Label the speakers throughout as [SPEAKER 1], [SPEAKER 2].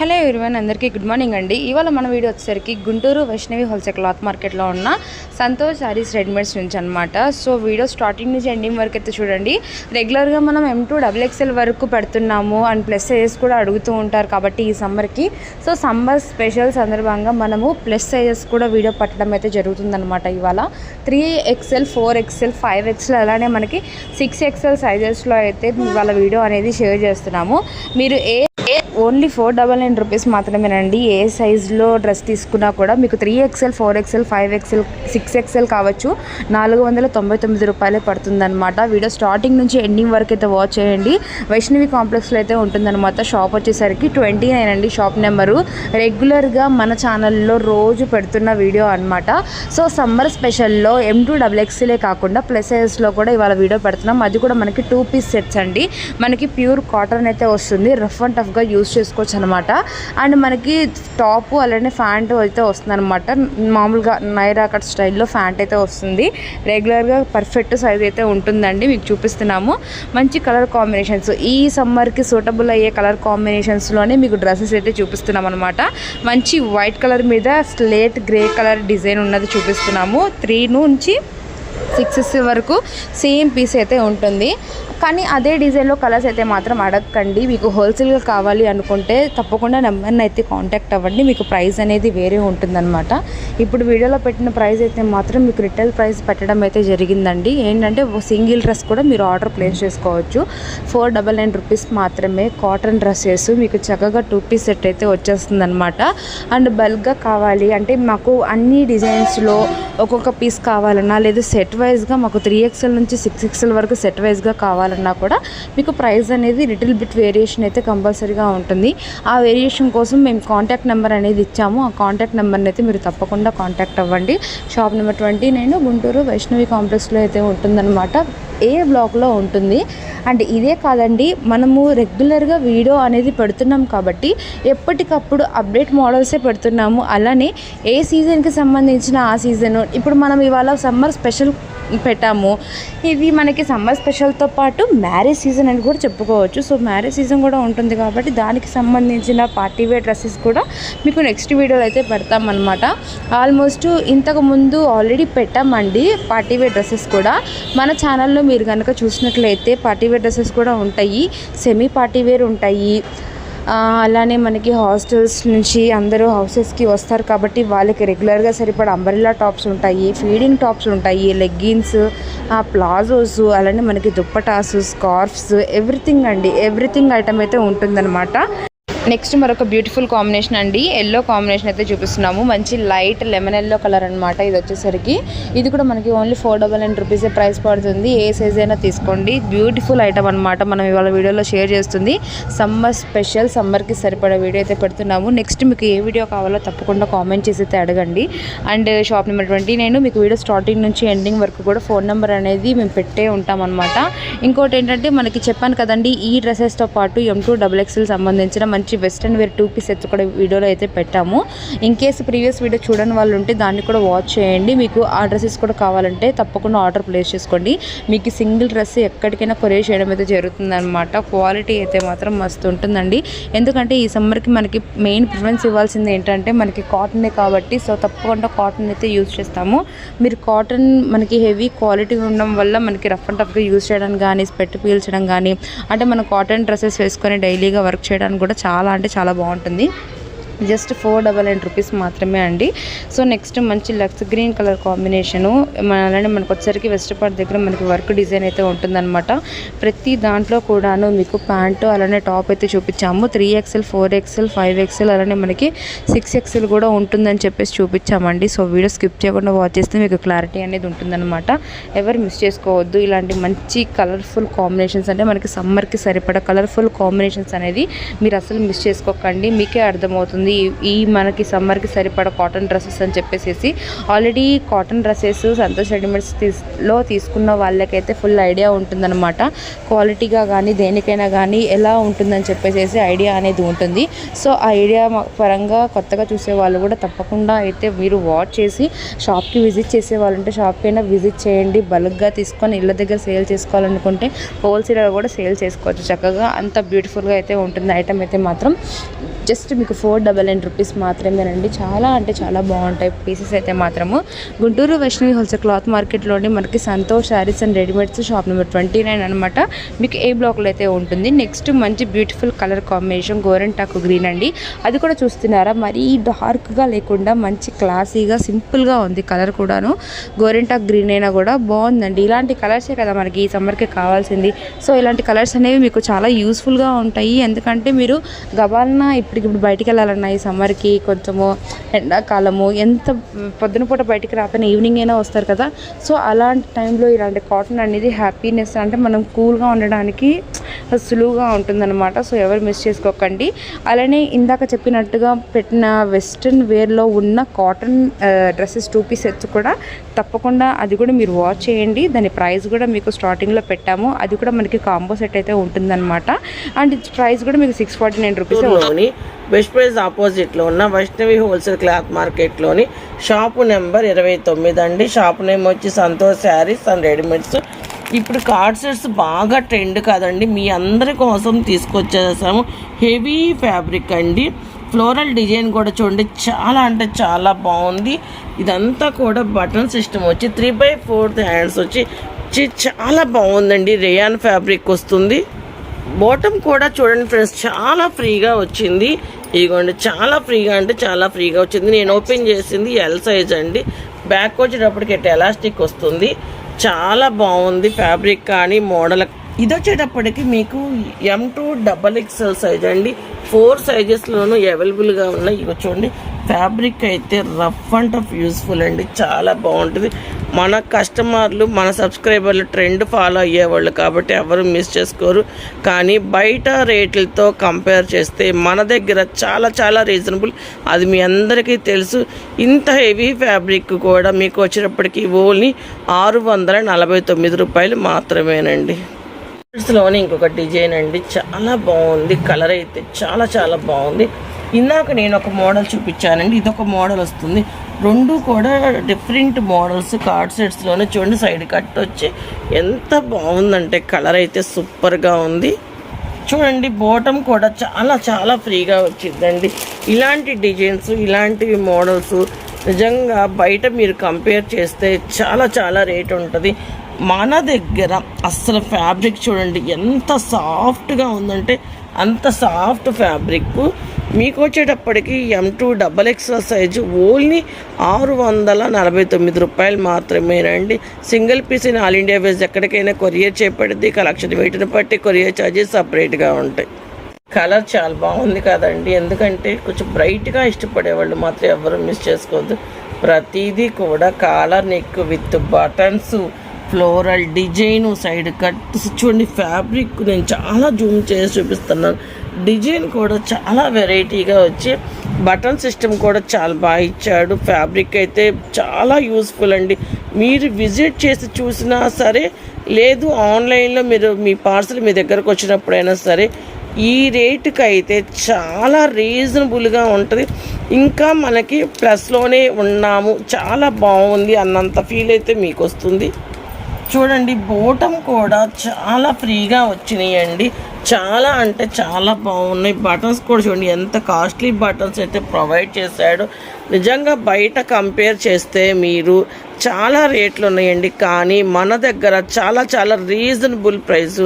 [SPEAKER 1] Hello everyone అందరికీ good morning అండి. ఇవాళ మన వీడియో వచ్చేసరికి గుంటూరు వైష్ణవి హోల్సేల్ క్లాత్ మార్కెట్లో ఉన్న సంతోష్ శారీస్ రెడీమేడ్స్ నుంచి అనమాట సో వీడియో స్టార్టింగ్ నుంచి ఎండింగ్ వరకు అయితే చూడండి. రెగ్యులర్గా మనం ఎం టూ డబుల్ ఎక్స్ఎల్ వరకు పెడుతున్నాము అండ్ ప్లస్ సైజెస్ కూడా అడుగుతూ ఉంటారు కాబట్టి ఈ సమ్మర్కి. సో సమ్మర్ స్పెషల్ సందర్భంగా మనము ప్లస్ సైజెస్ కూడా వీడియో పట్టడం అయితే జరుగుతుందనమాట ఇవాళ. Three XL four XL five XL అలానే మనకి సిక్స్ ఎక్స్ఎల్ సైజెస్లో అయితే ఇవాళ వీడియో అనేది షేర్ చేస్తున్నాము. మీరు ఏ only four double nine rupees మాత్రమేనండి. ఏ సైజులో డ్రెస్ తీసుకున్నా కూడా మీకు three XL four XL five XL six XL కావచ్చు. నాలుగు వందల తొంభై తొమ్మిది రూపాయలే పడుతుందన్నమాట. వీడియో స్టార్టింగ్ నుంచి ఎండింగ్ వరకు అయితే వాచ్ చేయండి. వైష్ణవి కాంప్లెక్స్లో అయితే ఉంటుందన్నమాట. షాప్ వచ్చేసరికి ట్వంటీ నైన్ అండి షాప్ నెంబరు. రెగ్యులర్గా మన ఛానల్లో రోజు పెడుతున్న వీడియో అనమాట సో సమ్మర్ స్పెషల్లో ఎం టూ డబుల్ ఎక్స్ఎలే కాకుండా ప్లస్ సైజెస్లో కూడా ఇవాళ వీడియో పెడుతున్నాం. అది కూడా మనకి టూ పీస్ సెట్స్ అండి. మనకి ప్యూర్ కాటన్ అయితే వస్తుంది. రఫ్ అండ్ టఫ్గా యూస్ చేసుకోవచ్చు అనమాట అండ్ మనకి టాప్ అలానే ఫ్యాంట్ అయితే వస్తుంది అనమాట మామూలుగా నైరా కట్ స్టైల్లో ఫ్యాంట్ అయితే వస్తుంది. రెగ్యులర్గా పర్ఫెక్ట్ సైజ్ అయితే ఉంటుందండి. మీకు చూపిస్తున్నాము. మంచి కలర్ కాంబినేషన్స్. ఈ సమ్మర్కి సూటబుల్ అయ్యే కలర్ కాంబినేషన్స్లోనే మీకు డ్రెస్సెస్ అయితే చూపిస్తున్నాం అనమాట మంచి వైట్ కలర్ మీద స్లేట్ గ్రే కలర్ డిజైన్ ఉన్నది చూపిస్తున్నాము. త్రీ నుంచి సిక్స్ వరకు సేమ్ పీస్ అయితే ఉంటుంది. కానీ అదే డిజైన్లో కలర్స్ అయితే మాత్రం అడగకండి మీకు హోల్సేల్గా కావాలి అనుకుంటే తప్పకుండా నెంబర్ని అయితే కాంటాక్ట్ అవ్వండి. మీకు ప్రైస్ అనేది వేరే ఉంటుందన్నమాట. ఇప్పుడు వీడియోలో పెట్టిన ప్రైస్ అయితే మాత్రం మీకు రిటైల్ ప్రైస్ పెట్టడం అయితే జరిగిందండి. ఏంటంటే సింగిల్ డ్రెస్ కూడా మీరు ఆర్డర్ ప్లేస్ చేసుకోవచ్చు. ఫోర్ డబల్ నైన్ రూపీస్ మాత్రమే కాటన్ డ్రెస్సెస్. మీకు చక్కగా టూ పీస్ సెట్ అయితే వచ్చేస్తుంది అనమాట అండ్ బల్క్గా కావాలి అంటే మాకు అన్ని డిజైన్స్లో ఒక్కొక్క పీస్ కావాలన్నా లేదా సెట్ వైజ్గా మాకు త్రీ ఎక్స్ఎల్ నుంచి సిక్స్ ఎక్స్ఎల్ వరకు సెట్ వైజ్గా కావాలి కావాలన్నా కూడా మీకు ప్రైస్ అనేది లిటిల్ బిట్ వేరియేషన్ అయితే కంపల్సరీగా ఉంటుంది. ఆ వేరియేషన్ కోసం మేము కాంటాక్ట్ నెంబర్ అనేది ఇచ్చాము. ఆ కాంటాక్ట్ నెంబర్ని అయితే మీరు తప్పకుండా కాంటాక్ట్ అవ్వండి. Shop number twenty nine Guntur Vaishnavi కాంప్లెక్స్లో అయితే ఉంటుందన్నమాట. ఏ బ్లాక్లో ఉంటుంది. అండ్ ఇదే కాదండి మనము రెగ్యులర్గా వీడియో అనేది పెడుతున్నాం కాబట్టి ఎప్పటికప్పుడు అప్డేట్ మోడల్సే పెడుతున్నాము. అలానే ఏ సీజన్కి సంబంధించిన ఆ సీజన్ ఇప్పుడు మనం ఇవాళ సమ్మర్ స్పెషల్ పెట్టాము. ఇది మనకి సమ్మర్ స్పెషల్తో పాటు మ్యారేజ్ సీజన్ అని కూడా చెప్పుకోవచ్చు. సో మ్యారేజ్ సీజన్ కూడా ఉంటుంది కాబట్టి దానికి సంబంధించిన పార్టీ వేర్ డ్రెస్సెస్ కూడా మీకు నెక్స్ట్ వీడియోలో అయితే పెడతామన్నమాట. ఆల్మోస్ట్ ఇంతకు ముందు ఆల్రెడీ పెట్టామండి పార్టీ వేర్ డ్రెస్సెస్ కూడా. మన ఛానల్లో మీరు కనుక చూసినట్లయితే పార్టీ వేర్ డ్రెస్సెస్ కూడా ఉంటాయి. సెమీ పార్టీ వేర్ ఉంటాయి. అలానే మనకి హాస్టల్స్ నుంచి అందరూ హౌసెస్కి వస్తారు కాబట్టి వాళ్ళకి రెగ్యులర్గా సరిపడా అంబరిల్లా టాప్స్ ఉంటాయి ఫీడింగ్ టాప్స్ ఉంటాయి లెగ్గిన్స్ ప్లాజోస్ అలానే మనకి దుప్పటాస్ స్కార్ఫ్స్ ఎవ్రీథింగ్ అండి. ఎవ్రీథింగ్ ఐటమ్ అయితే ఉంటుందన్నమాట. నెక్స్ట్ మరొక బ్యూటిఫుల్ కాంబినేషన్ అండి. ఎల్లో కాంబినేషన్ అయితే చూపిస్తున్నాము. మంచి లైట్ లెమన్ ఎల్లో కలర్ అనమాట ఇది వచ్చేసరికి. ఇది కూడా మనకి only four double nine rupees price పడుతుంది. ఏ సైజ్ అయినా తీసుకోండి. బ్యూటిఫుల్ ఐటమ్ అనమాట మనం ఇవాళ వీడియోలో షేర్ చేస్తుంది. సమ్మర్ స్పెషల్ సమ్మర్కి సరిపడా వీడియో అయితే పెడుతున్నాము. నెక్స్ట్ మీకు ఏ వీడియో కావాలో తప్పకుండా కామెంట్ చేసి అయితే అడగండి. అండ్ షాప్ నెంబర్ ట్వంటీ నేను మీకు వీడియో స్టార్టింగ్ నుంచి ఎండింగ్ వరకు కూడా ఫోన్ నెంబర్ అనేది మేము పెట్టే ఉంటాం అనమాట ఇంకోటి ఏంటంటే మనకి చెప్పాను కదండి ఈ డ్రెస్సెస్తో పాటు ఎం టూ డబుల్ ఎక్స్ఎల్ సంబంధించిన మంచి western wear two piece sets కూడా వీడియోలో అయితే పెట్టాము. ఇన్ కేసు ప్రీవియస్ వీడియో చూడని వాళ్ళు ఉంటే దాన్ని కూడా వాచ్ చేయండి. మీకు ఆ డ్రెస్సెస్ కూడా కావాలంటే తప్పకుండా ఆర్డర్ ప్లేస్ చేసుకోండి. మీకు సింగిల్ డ్రెస్ ఎక్కడికైనా కొరియర్ చేయడం అయితే జరుగుతుందనమాట క్వాలిటీ అయితే మాత్రం మస్తు ఉంటుందండి. ఎందుకంటే ఈ సమ్మర్కి మనకి మెయిన్ ప్రిఫరెన్స్ ఇవ్వాల్సింది ఏంటంటే మనకి కాటనే కాబట్టి సో తప్పకుండా కాటన్ అయితే యూజ్ చేస్తాము. మీరు కాటన్ మనకి హెవీ క్వాలిటీ ఉండడం వల్ల మనకి రఫ్ అండ్ టఫ్గా యూజ్ చేయడం కానీ స్పెట్ పీల్చడం కానీ అంటే మనం కాటన్ డ్రెస్సెస్ వేసుకొని డైలీగా వర్క్ చేయడానికి కూడా చాలా అంటే చాలా బాగుంటుంది. Just four double nine rupees మాత్రమే అండి. సో నెక్స్ట్ మంచి లక్స్ గ్రీన్ కలర్ కాంబినేషను అలానే మనకు వచ్చేసరికి వెస్ట్ పార్ట్ దగ్గర మనకి వర్క్ డిజైన్ అయితే ఉంటుందన్నమాట. ప్రతి దాంట్లో కూడాను మీకు ప్యాంటు అలానే టాప్ అయితే చూపించాము. Three XL four XL five XL అలానే మనకి సిక్స్ ఎక్స్ఎల్ కూడా ఉంటుందని చెప్పేసి చూపించామండి. సో వీడియో స్కిప్ చేయకుండా వాచ్ చేస్తే మీకు క్లారిటీ అనేది ఉంటుందన్నమాట. ఎవరు మిస్ చేసుకోవద్దు. ఇలాంటి మంచి కలర్ఫుల్ కాంబినేషన్స్ అంటే మనకి సమ్మర్కి సరిపడా కలర్ఫుల్ కాంబినేషన్స్ అనేది మీరు అసలు మిస్ చేసుకోకండి. మీకే అర్థమవుతుంది వస్తుంది ఈ- మనకి సమ్మర్కి సరిపడ కాటన్ డ్రెస్సెస్ అని చెప్పేసి already cotton dresses Santosh readymades తీస్లో తీసుకున్న వాళ్ళకైతే ఫుల్ ఐడియా ఉంటుందన్నమాట. క్వాలిటీగా కానీ దేనికైనా కానీ ఎలా ఉంటుందని చెప్పేసి ఐడియా అనేది ఉంటుంది. సో ఆ ఐడియా పరంగా కొత్తగా చూసే వాళ్ళు కూడా తప్పకుండా అయితే మీరు వాచ్ చేసి షాప్కి విజిట్ చేసే వాళ్ళంటే షాప్కి అయినా విజిట్ చేయండి. బల్క్గా తీసుకొని ఇళ్ళ దగ్గర సేల్ చేసుకోవాలనుకుంటే హోల్సేల్గా కూడా సేల్ చేసుకోవచ్చు. చక్కగా అంత బ్యూటిఫుల్గా అయితే ఉంటుంది ఐటమ్ అయితే మాత్రం. జస్ట్ మీకు ఫోర్ డబల్ రూపీస్ మాత్రమేనండి. చాలా అంటే చాలా బాగుంటాయి పీసెస్ అయితే మాత్రము. గుంటూరు వైష్ణవి హోల్సేల్ క్లాత్ మార్కెట్లోని మనకి Santosh Sarees and readymades shop number twenty nine అనమాట మీకు ఏ బ్లాక్లో అయితే ఉంటుంది నెక్స్ట్ మంచి బ్యూటిఫుల్ కలర్ కాంబినేషన్ గోరెంటాకు గ్రీన్ అండి. అది కూడా చూస్తున్నారా? మరీ డార్క్గా లేకుండా మంచి క్లాసీగా సింపుల్గా ఉంది కలర్ కూడాను. గోరెంటాక్ గ్రీన్ అయినా కూడా బాగుందండి. ఇలాంటి కలర్సే కదా మనకి ఈ సమ్మర్కి కావాల్సింది. సో ఇలాంటి కలర్స్ అనేవి మీకు చాలా యూస్ఫుల్గా ఉంటాయి. ఎందుకంటే మీరు గబాలన ఇప్పటికిప్పుడు బయటికి వెళ్ళాలన్నా ఈ సమ్మర్కి కొంచెము ఎండాకాలము ఎంత పొద్దున పూట బయటికి రాకపోయినా ఈవినింగ్ అయినా వస్తారు కదా. సో అలాంటి టైంలో ఇలాంటి కాటన్ అనేది హ్యాపీనెస్ అంటే మనం కూల్గా ఉండడానికి సులువుగా ఉంటుందన్నమాట. సో ఎవరు మిస్ చేసుకోకండి. అలానే ఇందాక చెప్పినట్టుగా పెట్టిన వెస్ట్రన్ వేర్లో ఉన్న cotton dresses two piece sets కూడా తప్పకుండా అది కూడా మీరు వాచ్ చేయండి. దాని ప్రైస్ కూడా మీకు స్టార్టింగ్లో పెట్టాము. అది కూడా మనకి కాంబో సెట్ అయితే ఉంటుందన్నమాట. అండ్ ప్రైస్ కూడా మీకు six forty nine rupees
[SPEAKER 2] west prize ఆపోజిట్లో ఉన్న వైష్ణవి హోల్సేల్ క్లాత్ మార్కెట్లోని షాపు నెంబర్ ఇరవై తొమ్మిది అండి. షాప్ నేమ్ వచ్చి సంతోష్ శారీస్ అండ్ రెడీమేడ్స్. ఇప్పుడు కార్డ్ సెట్స్ బాగా ట్రెండ్ కాదండి. మీ అందరి కోసం తీసుకొచ్చేసాము. హెవీ ఫ్యాబ్రిక్ అండి. ఫ్లోరల్ డిజైన్ కూడా చూడండి. చాలా అంటే చాలా బాగుంది. ఇదంతా కూడా బటన్ సిస్టమ్ వచ్చి త్రీ బై ఫోర్త్ హ్యాండ్స్ వచ్చి చాలా బాగుందండి. రేయాన్ ఫ్యాబ్రిక్ వస్తుంది. బాటమ్ కూడా చూడండి ఫ్రెండ్స్ చాలా ఫ్రీగా వచ్చింది. ఇదిగోండి చాలా ఫ్రీగా అంటే చాలా ఫ్రీగా వచ్చింది. నేను ఓపెన్ చేసింది ఎల్ సైజ్ అండి. బ్యాక్ వచ్చేటప్పటికి ఎలాస్టిక్ వస్తుంది. చాలా బాగుంది ఫ్యాబ్రిక్ కానీ మోడల్ ఇది వచ్చేటప్పటికి మీకు M two double XL size అండి. ఫోర్ సైజెస్లోనూ అవైలబుల్గా ఉన్నాయి. ఇవి చూడండి ఫ్యాబ్రిక్ అయితే రఫ్ అండ్ టఫ్ యూస్ఫుల్ అండి. చాలా బాగుంటుంది. మన కస్టమర్లు మన సబ్స్క్రైబర్లు ట్రెండ్ ఫాలో అయ్యేవాళ్ళు కాబట్టి ఎవరు మిస్ చేసుకోరు. కానీ బయట రేట్లతో కంపేర్ చేస్తే మన దగ్గర చాలా చాలా రీజనబుల్. అది మీ అందరికీ తెలుసు. ఇంత హెవీ ఫ్యాబ్రిక్ కూడా మీకు వచ్చేటప్పటికి ఓన్లీ ఆరు వందల నలభై తొమ్మిది రూపాయలు మాత్రమేనండి. లోని ఇంకొక డిజైన్ అండి. చాలా బాగుంది. కలర్ అయితే చాలా చాలా బాగుంది. ఇందాక నేను ఒక మోడల్ చూపించానండి ఇది ఒక మోడల్ వస్తుంది. రెండు కూడా డిఫరెంట్ మోడల్స్ కార్డ్ సెట్స్లోనే చూడండి సైడ్ కట్ వచ్చి ఎంత బాగుందంటే కలర్ అయితే సూపర్గా ఉంది. చూడండి బోటం కూడా చాలా చాలా ఫ్రీగా వచ్చిందండి. ఇలాంటి డిజైన్స్ ఇలాంటివి మోడల్స్ నిజంగా బయట మీరు కంపేర్ చేస్తే చాలా చాలా రేట్ ఉంటుంది. మన దగ్గర అస్సలు ఫ్యాబ్రిక్ చూడండి ఎంత సాఫ్ట్గా ఉందంటే అంత సాఫ్ట్ ఫ్యాబ్రిక్ మీకు వచ్చేటప్పటికి M two double XL size only ఆరు వందల నలభై తొమ్మిది రూపాయలు మాత్రమేనండి single piece in all India ways ఎక్కడికైనా కొరియర్ చేపడింది కలెక్షన్ వెయిట్ని బట్టి కొరియర్ ఛార్జెస్ సపరేట్గా ఉంటాయి. కలర్ చాలా బాగుంది కదండి. ఎందుకంటే కొంచెం బ్రైట్గా ఇష్టపడే వాళ్ళు మాత్రం ఎవరు మిస్ చేసుకోవద్దు. ప్రతిదీ కూడా collar neck with buttons floral design side cuts. చూడండి ఫ్యాబ్రిక్ నేను చాలా జూమ్ చేసి చూపిస్తున్నాను. డిజైన్ కూడా చాలా వెరైటీగా వచ్చి బటన్ సిస్టమ్ కూడా చాలా బాగా ఇచ్చాడు. ఫ్యాబ్రిక్ అయితే చాలా యూస్ఫుల్ అండి. మీరు విజిట్ చేసి చూసినా సరే లేదు ఆన్లైన్లో మీరు మీ పార్సల్ మీ దగ్గరకు వచ్చినప్పుడైనా సరే ఈ రేటుకి అయితే చాలా రీజనబుల్గా ఉంటుంది. ఇంకా మనకి ప్లస్లోనే ఉన్నాము. చాలా బాగుంది అన్నంత ఫీల్ అయితే మీకు వస్తుంది. చూడండి బోటం కూడా చాలా ఫ్రీగా వచ్చినాయండి. చాలా అంటే చాలా బాగున్నాయి. బటన్స్ కూడా చూడండి ఎంత కాస్ట్లీ బటన్స్ అయితే ప్రొవైడ్ చేశాడు. నిజంగా బయట కంపేర్ చేస్తే మీరు చాలా రేట్లు ఉన్నాయండి. కానీ మన దగ్గర చాలా చాలా reasonable price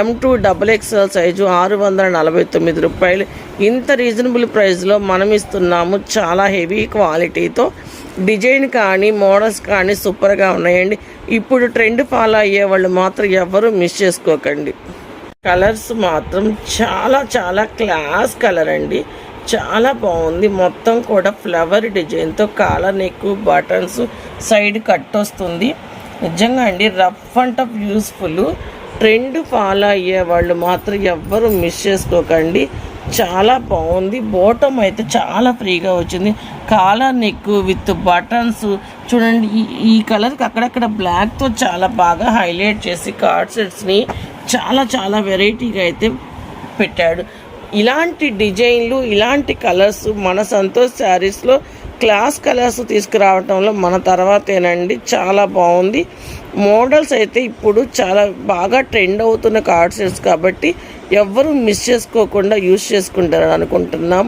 [SPEAKER 2] M two double XL size ఆరు వందల నలభై తొమ్మిది రూపాయలు. ఇంత రీజనబుల్ ప్రైస్లో మనం ఇస్తున్నాము. చాలా హెవీ క్వాలిటీతో డిజైన్ కానీ మోడల్స్ కానీ సూపర్గా ఉన్నాయండి. ఇప్పుడు ట్రెండ్ ఫాలో అయ్యే వాళ్ళు మాత్రం ఎవరు మిస్ చేసుకోకండి. కలర్స్ మాత్రం చాలా చాలా క్లాస్ కలర్ అండి. చాలా బాగుంది. మొత్తం కూడా ఫ్లవర్ డిజైన్తో collar neck buttons side cut వస్తుంది. నిజంగా అండి rough and tough useful. Trend follow అయ్యే వాళ్ళు మాత్రం ఎవ్వరు మిస్ చేసుకోకండి. చాలా బాగుంది. బోటం అయితే చాలా ఫ్రీగా వచ్చింది. కాలర్ నెక్ విత్ బటన్స్ చూడండి ఈ ఈ కలర్కి అక్కడక్కడ బ్లాక్తో చాలా బాగా హైలైట్ చేసి కార్డ్ సెట్స్ని చాలా చాలా వెరైటీగా అయితే పెట్టాడు. ఇలాంటి డిజైన్లు ఇలాంటి కలర్స్ మన సంతోష్ శారీస్లో క్లాస్ కలర్స్ తీసుకురావటంలో మన తర్వాతేనండి చాలా బాగుంది. మోడల్స్ అయితే ఇప్పుడు చాలా బాగా ట్రెండ్ అవుతున్న కార్డ్ సెట్స్ కాబట్టి ఎవ్వరూ మిస్ చేసుకోకుండా యూస్ చేసుకుంటారని అనుకుంటున్నాం.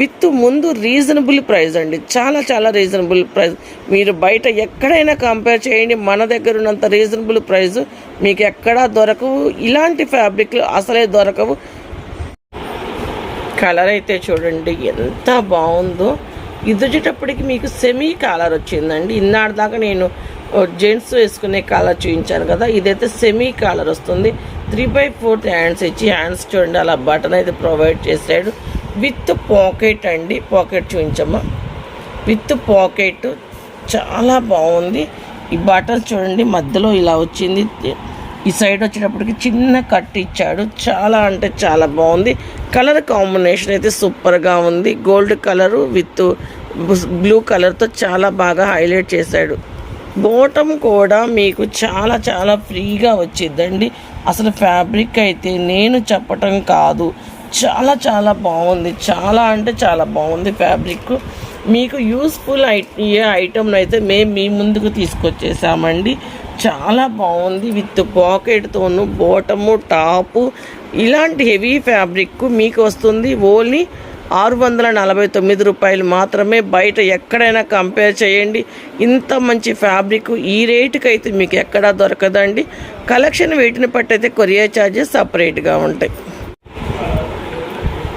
[SPEAKER 2] విత్ ముందు రీజనబుల్ ప్రైస్ అండి చాలా చాలా రీజనబుల్ ప్రైస్. మీరు బయట ఎక్కడైనా కంపేర్ చేయండి మన దగ్గర ఉన్నంత రీజనబుల్ ప్రైస్ మీకు ఎక్కడా దొరకవు. ఇలాంటి ఫ్యాబ్రిక్లు అసలే దొరకవు. కలర్ అయితే చూడండి ఎంత బాగుందో. ఇది వచ్చేటప్పటికి మీకు సెమీ కాలర్ వచ్చిందండి. ఇన్నాడు దాకా నేను జెంట్స్ వేసుకునే కాలర్ చూపించాను కదా ఇదైతే సెమీ కాలర్ వస్తుంది. త్రీ బై ఫోర్త్ హ్యాండ్స్ ఇచ్చి హ్యాండ్స్ చూడండి అలా బటన్ అయితే ప్రొవైడ్ చేశాడు. విత్ పాకెట్ అండి పాకెట్ చూపించమ్మా. విత్ పాకెట్ చాలా బాగుంది. ఈ బటన్ చూడండి మధ్యలో ఇలా వచ్చింది. ఈ సైడ్ వచ్చేటప్పటికి చిన్న కట్ ఇచ్చాడు. చాలా అంటే చాలా బాగుంది. కలర్ కాంబినేషన్ అయితే సూపర్గా ఉంది. గోల్డ్ కలరు విత్ బ్లూ కలర్తో చాలా బాగా హైలైట్ చేశాడు. బోటం కూడా మీకు చాలా చాలా ఫ్రీగా వచ్చిందండి. అసలు ఫ్యాబ్రిక్ అయితే నేను చెప్పటం కాదు. చాలా చాలా బాగుంది. చాలా అంటే చాలా బాగుంది ఫ్యాబ్రిక్. మీకు యూస్ఫుల్ ఐ ఏ ఐటమ్ అయితే మేము మీ ముందుకు తీసుకొచ్చేసామండి. చాలా బాగుంది. విత్ పాకెట్తోను బోటము టాపు ఇలాంటి హెవీ ఫ్యాబ్రిక్ మీకు వస్తుంది. ఓన్లీ ఆరు వందల నలభై తొమ్మిది రూపాయలు మాత్రమే. బయట ఎక్కడైనా కంపేర్ చేయండి. ఇంత మంచి ఫ్యాబ్రిక్ ఈ రేటుకి అయితే మీకు ఎక్కడా దొరకదండి. కలెక్షన్ వీటిని పట్టయితే కొరియర్ ఛార్జెస్ సపరేట్గా ఉంటాయి.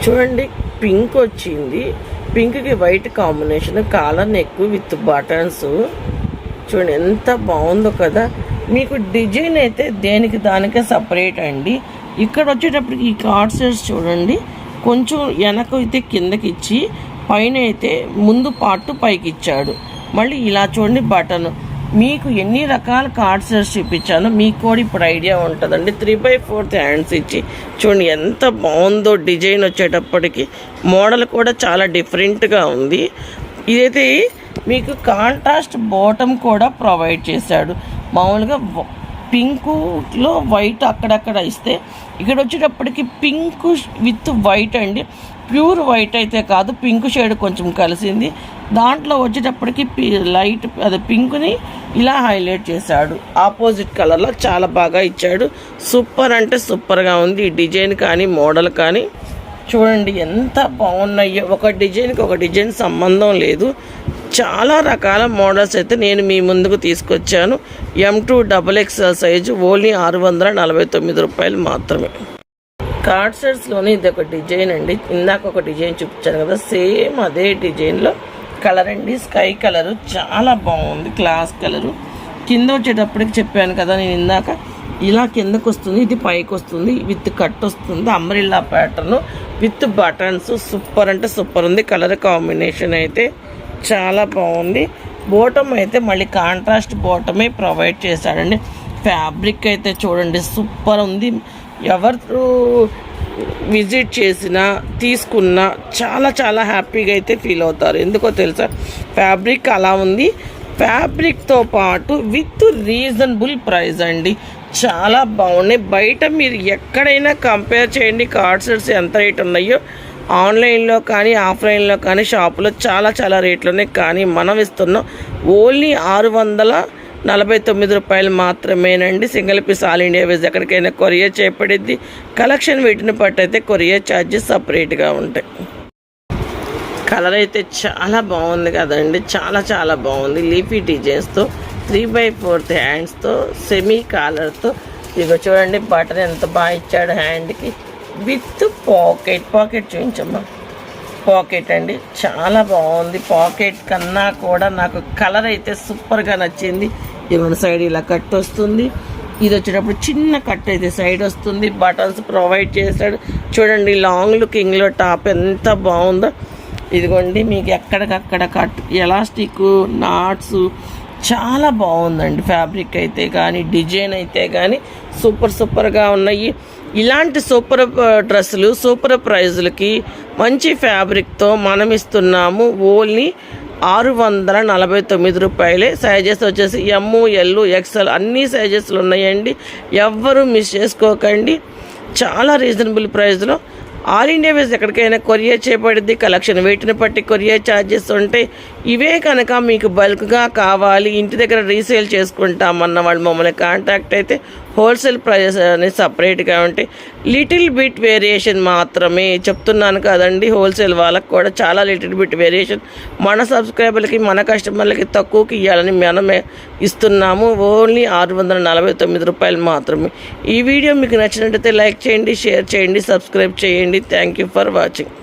[SPEAKER 2] చూడండి పింక్ వచ్చింది. పింక్కి white combination collar neck with buttons. చూడండి ఎంత బాగుందో కదా. మీకు డిజైన్ అయితే దేనికి దానికే సపరేట్ అండి. ఇక్కడ వచ్చేటప్పటికి ఈ కార్డ్ సెట్స్ చూడండి కొంచెం వెనక అయితే కిందకి ఇచ్చి పైన అయితే ముందు పార్ట్ పైకి ఇచ్చాడు. మళ్ళీ ఇలా చూడండి బటన్. మీకు ఎన్ని రకాల కార్డ్ సెట్స్ చూపించానో మీకు కూడా ఇప్పుడు ఐడియా ఉంటుందండి. త్రీ బై ఫోర్త్ హ్యాండ్స్ ఇచ్చి చూడండి ఎంత బాగుందో డిజైన్ వచ్చేటప్పటికి. మోడల్ కూడా చాలా డిఫరెంట్గా ఉంది. ఇదైతే మీకు కాంట్రాస్ట్ బాటమ్ కూడా ప్రొవైడ్ చేశాడు. మామూలుగా పింకులో వైట్ అక్కడక్కడ ఇస్తే ఇక్కడ వచ్చేటప్పటికి పింక్ విత్ వైట్ అండి. ప్యూర్ వైట్ అయితే కాదు పింక్ షేడ్ కొంచెం కలిసింది. దాంట్లో వచ్చేటప్పటికి లైట్ అదే పింక్ని ఇలా హైలైట్ చేశాడు. ఆపోజిట్ కలర్లో చాలా బాగా ఇచ్చాడు. సూపర్ అంటే సూపర్గా ఉంది. ఈ డిజైన్ కానీ మోడల్ కానీ. చూడండి ఎంత బాగున్నాయో. ఒక డిజైన్కి ఒక డిజైన్ సంబంధం లేదు. చాలా రకాల మోడల్స్ అయితే నేను మీ ముందుకు తీసుకొచ్చాను. M two double XL size only ఆరు వందల నలభై తొమ్మిది రూపాయలు మాత్రమే. కార్డ్ సెట్స్లోనే ఇది ఒక డిజైన్ అండి. ఇందాక ఒక డిజైన్ చూపించాను కదా సేమ్ అదే డిజైన్లో కలర్ అండి. స్కై కలరు చాలా బాగుంది క్లాస్ కలరు. కింద వచ్చేటప్పటికి చెప్పాను కదా నేను ఇందాక. ఇలా కిందకు వస్తుంది ఇది పైకి వస్తుంది విత్ కట్ వస్తుంది umbrella pattern with buttons super అంటే సూపర్ ఉంది. కలర్ కాంబినేషన్ అయితే చాలా బాగుంది. బోటమ్ అయితే మళ్ళీ కాంట్రాస్ట్ బోటమే ప్రొవైడ్ చేశాడండి. ఫ్యాబ్రిక్ అయితే చూడండి సూపర్ ఉంది. ఎవరు విజిట్ చేసినా తీసుకున్నా చాలా చాలా హ్యాపీగా అయితే ఫీల్ అవుతారు. ఎందుకో తెలుసా? ఫ్యాబ్రిక్ అలా ఉంది. ఫ్యాబ్రిక్తో పాటు విత్ రీజనబుల్ ప్రైస్ అండి. చాలా బాగున్నాయి. బయట మీరు ఎక్కడైనా కంపేర్ చేయండి. కార్డ్ సెట్స్ ఎంత రేట్ ఉన్నాయో ఆన్లైన్లో కానీ ఆఫ్లైన్లో కానీ షాపులో చాలా చాలా రేట్లు ఉన్నాయి. కానీ మనం ఇస్తున్నాం ఓన్లీ ఆరు వందల నలభై తొమ్మిది రూపాయలు మాత్రమేనండి. Single piece all India ways ఎక్కడికైనా కొరియర్ చేపడిద్ది కలెక్షన్ వీటిని పట్టయితే అయితే కొరియర్ ఛార్జెస్ సపరేట్గా ఉంటాయి. కలర్ అయితే చాలా బాగుంది కదండి. చాలా చాలా బాగుంది. లీఫీ డిజైన్స్తో త్రీ బై ఫోర్త్ హ్యాండ్స్తో సెమీ కాలర్తో ఇదిగో చూడండి బటన్ ఎంత బాగా ఇచ్చాడు హ్యాండ్కి విత్ పాకెట్ పాకెట్ చూపించమ్మా. పాకెట్ అండి చాలా బాగుంది. పాకెట్ కన్నా కూడా నాకు కలర్ అయితే సూపర్గా నచ్చింది. ఇవన్న సైడ్ ఇలా కట్ వస్తుంది. ఇది వచ్చేటప్పుడు చిన్న కట్ అయితే సైడ్ వస్తుంది. బటన్స్ ప్రొవైడ్ చేశాడు. చూడండి లాంగ్ లుకింగ్లో టాప్ ఎంత బాగుందో. ఇదిగోండి మీకు ఎక్కడికక్కడ కట్ ఎలాస్టిక్ నాట్స్ చాలా బాగుందండి ఫ్యాబ్రిక్ అయితే కానీ డిజైన్ అయితే కానీ సూపర్ సూపర్గా ఉన్నాయి. ఇలాంటి సూపర్ డ్రెస్సులు సూపర్ ప్రైజులకి మంచి ఫ్యాబ్రిక్తో మనం ఇస్తున్నాము ఓన్లీ ఆరు వందల నలభై తొమ్మిది రూపాయలే. సైజెస్ వచ్చేసి ఎమ్ ఎల్లు ఎక్స్ఎల్ అన్ని సైజెస్లు ఉన్నాయండి. ఎవ్వరూ మిస్ చేసుకోకండి. చాలా రీజనబుల్ ప్రైస్లో ఆల్ ఇండియా వేస్ ఎక్కడికైనా కొరియర్ చేయబడింది కలెక్షన్ వెయిట్ని బట్టి కొరియర్ ఛార్జెస్ ఉంటాయి ఇవే కనుక మీకు బల్క్గా కావాలి. ఇంటి దగ్గర రీసేల్ చేసుకుంటామన్న వాళ్ళు మమ్మల్ని కాంటాక్ట్ అయితే హోల్సేల్ ప్రైజెస్ అనేది సపరేట్గా ఉంటే లిటిల్ బిట్ వేరియేషన్ మాత్రమే చెప్తున్నాను కదండి. హోల్సేల్ వాళ్ళకి కూడా చాలా లిటిల్ బిట్ వేరియేషన్. మన సబ్స్క్రైబర్లకి మన కస్టమర్లకి తక్కువకి ఇవ్వాలని మనమే ఇస్తున్నాము. ఓన్లీ ఆరు వందల నలభై తొమ్మిది రూపాయలు మాత్రమే. ఈ వీడియో మీకు నచ్చినట్టయితే లైక్ చేయండి షేర్ చేయండి సబ్స్క్రైబ్ చేయండి. Thank you for watching